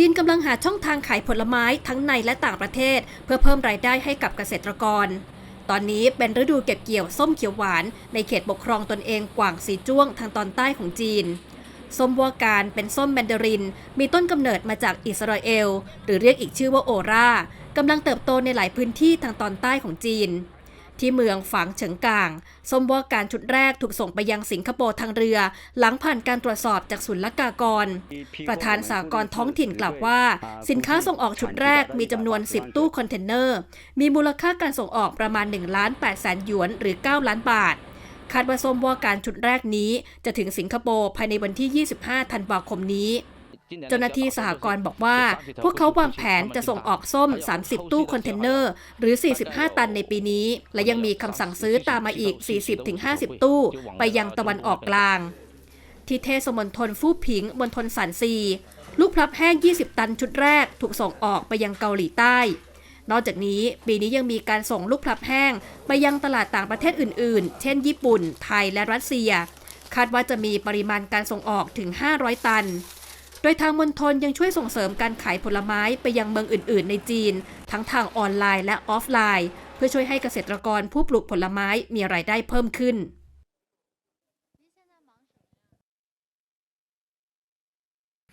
จีนกำลังหาช่องทางขายผลไม้ทั้งในและต่างประเทศ เพื่อเพิ่มรายได้ให้กับเกษตรกร ตอนนี้เป็นฤดูเก็บเกี่ยวส้มเขียวหวาน ในเขตปกครองตนเองกว่างสีจ้วงทางตอนใต้ของจีน ส้มวัวการเป็นส้มแมนดาริน มีต้นกำเนิดมาจากอิสราเอล หรือเรียกอีกชื่อว่าโอรากำลังเติบโตในหลายพื้นที่ทางตอนใต้ของจีน ที่เมืองฝางเฉิงกาง ส้มวัวการชุดแรกถูกส่งไปยังสิงคโปร์ทางเรือ หลังผ่านการตรวจสอบจากศุลกากร ประธานสากลท้องถิ่นกล่าวว่า สินค้าส่งออกชุดแรกมีจำนวน 10 ตู้คอนเทนเนอร์ มีมูลค่าการส่งออกประมาณ1ล้าน8แสนหยวนหรือ 9 ล้านบาทคาดว่าส้มวัวการชุดแรกนี้จะถึงสิงคโปร์ภายในวันที่ 25 ธันวาคมนี้ เจ้าหน้าที่สหกรณ์บอกว่า พวกเขาวางแผนจะส่งออกส้ม 30 ตู้คอนเทนเนอร์ หรือ 45 ตันในปีนี้ และยังมีคำสั่งซื้อตามมาอีก 40-50 ตู้ ไปยังตะวันออกกลาง ที่เทศมณฑลฟู่ผิงมณฑลสันซี ลูกพลับแห้ง 20 ตันชุดแรกถูกส่งออกไปยังเกาหลีใต้ นอกจากนี้ปีนี้ยังมีการส่งลูกพลับแห้ง ไปยังตลาดต่างประเทศอื่น ๆ เช่น ญี่ปุ่น ไทยและรัสเซีย คาดว่าจะมีปริมาณการส่งออกถึง 500 ตัน โดยทางมณฑลยังช่วยส่งเสริมการขายผลไม้ไปยังเมืองอื่น ๆ ในจีน ทั้งทางออนไลน์และออฟไลน์ เพื่อช่วยให้เกษตรกรผู้ปลูกผลไม้มีรายได้เพิ่มขึ้น